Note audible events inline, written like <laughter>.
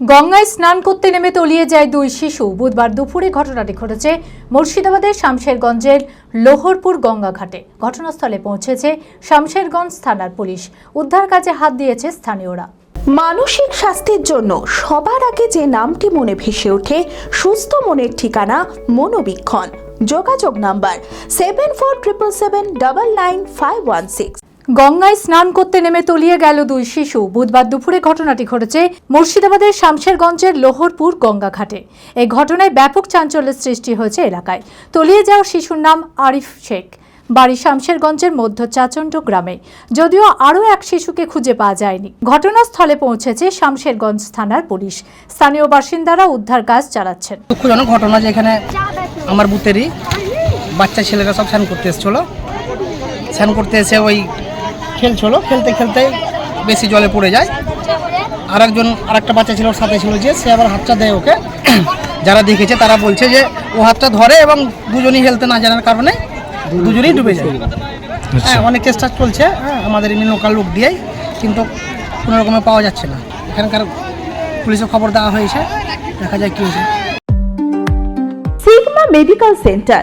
গঙ্গায় স্নান করতে নেমে তলিয়ে যায় দুই শিশু। বুধবার দুপুরে ঘটনাটি ঘটেছে মুর্শিদাবাদের শামশেরগঞ্জের লোহরপুর গঙ্গা ঘাটে ঘটনাস্থলে পৌঁছেছে শামশেরগঞ্জ থানার পুলিশ। উদ্ধার কাজে হাত দিয়েছে স্থানীয়রা। মানসিক স্বাস্থ্যের জন্য সবার আগে যে নামটি মনে ভেসে ওঠে, সুস্থ মনের ঠিকানা মনোবীক্ষণ। যোগাযোগ number seven four triple seven double nine five one six গঙ্গায় স্নান করতে নেমে তলিয়ে গেল দুই শিশু। বুধবার দুপুরে ঘটনাটি ঘটেছে মুর্শিদাবাদের শামশেরগঞ্জের লোহরপুর গঙ্গা ঘাটে এই ঘটনায় ব্যাপক চাঞ্চল্যের সৃষ্টি হয়েছে এলাকায়। তলিয়ে যাওয়া শিশুর নাম আরিফ শেখ। বাড়ি শামশেরগঞ্জের মধ্য চাচণ্ড গ্রামে। যদিও আরও এক শিশুকে খুঁজে পাওয়া যায়নি। ঘটনাস্থলে পৌঁছেছে শামশেরগঞ্জ থানার পুলিশ। স্থানীয় বাসিন্দারা উদ্ধার কাজ চালাচ্ছেন। দুঃখজনক ঘটনা যে এখানে আমার বুথেরই বাচ্চা ছেলেরা সব স্নান করতে এসেছিল। স্নান করতে এসে ওই খেলছিল খেলতে খেলতে বেশি জলে পড়ে যায়। আর একজন আর একটা বাচ্চা ছিল ওর সাথে ছিল যে সে আবার হাতটা দেয় ওকে। <clears throat> যারা দেখেছে তারা বলছে যে ও হাতটা ধরে এবং দুজনই হেলতে না জানার কারণে দুজনেই ডুবে যায়। হ্যাঁ অনেক চেষ্টা চলছে হ্যাঁ আমাদের এমনি লোকাল লোক দিয়েই কিন্তু কোনো রকমে পাওয়া যাচ্ছে না। এখানকার পুলিশে খবর দেওয়া হয়েছে দেখা যায় কী হয়েছে। Sigma medical centre